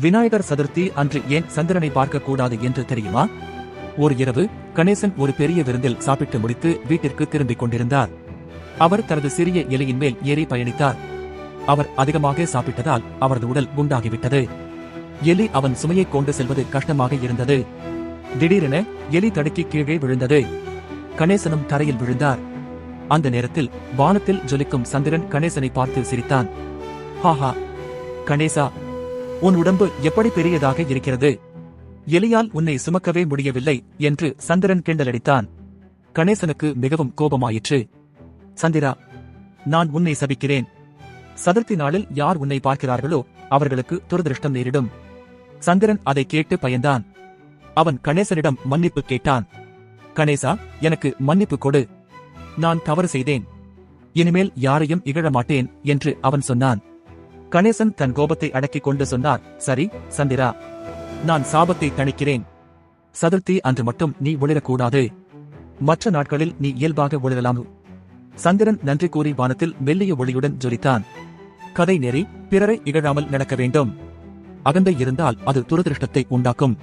விநாயகர் சதுர்த்தி அன்று ஏன் சந்திரனை பார்க்க கூடாது என்று தெரியுமா? ஒரு இரவு கணேசன் ஒரு பெரிய விருந்தில் சாப்பிட்டு முடித்து வீட்டிற்கு திரும்பிக் கொண்டிருந்தார். அவர் தனது சிறிய எலியின் மேல் ஏறி பயணித்தார். அவர் அதிகமாக சாப்பிட்டதால் அவரது உடல் குண்டாகிவிட்டது. எலி அவன் சுமையை கொண்டு செல்வது கஷ்டமாக இருந்தது. திடீரென எலி தடுக்கி கீழே விழுந்தது. கணேசனும் தரையில் விழுந்தார். அந்த நேரத்தில் வானத்தில் ஜொலிக்கும் சந்திரன் கணேசனை பார்த்து சிரித்தான். ஹாஹா! கணேசா உன் உடம்பு எப்படி பெரியதாக இருக்கிறது? எலியால் உன்னை சுமக்கவே முடியவில்லை என்று சந்திரன் கிண்டலடித்தான். கணேசனுக்கு மிகவும் கோபமாயிற்று. சந்திரா நான் உன்னை சபிக்கிறேன். சதுர்த்தி நாளில் யார் உன்னை பார்க்கிறார்களோ அவர்களுக்கு துரதிருஷ்டம் நேரிடும். சந்திரன் அதை கேட்டு பயந்தான். அவன் கணேசனிடம் மன்னிப்பு கேட்டான். கணேசா எனக்கு மன்னிப்பு கொடு. நான் தவறு செய்தேன். இனிமேல் யாரையும் இகழ மாட்டேன் என்று அவன் சொன்னான். கணேசன் தன் கோபத்தை அடக்கிக் கொண்டு சொன்னார் சரி சந்திரா நான் சாபத்தை தணிக்கிறேன். சதுர்த்தி அன்று மட்டும் நீ ஒளிரக்கூடாது. மற்ற நாட்களில் நீ இயல்பாக ஒளிரலாம். சந்திரன் நன்றி கூறி வானத்தில் மெல்லிய ஒளியுடன் ஜொலித்தான். கதை நெறி பிறரை இகழாமல் நடக்க வேண்டும். அகந்தை இருந்தால் அது துரதிருஷ்டத்தை உண்டாக்கும்.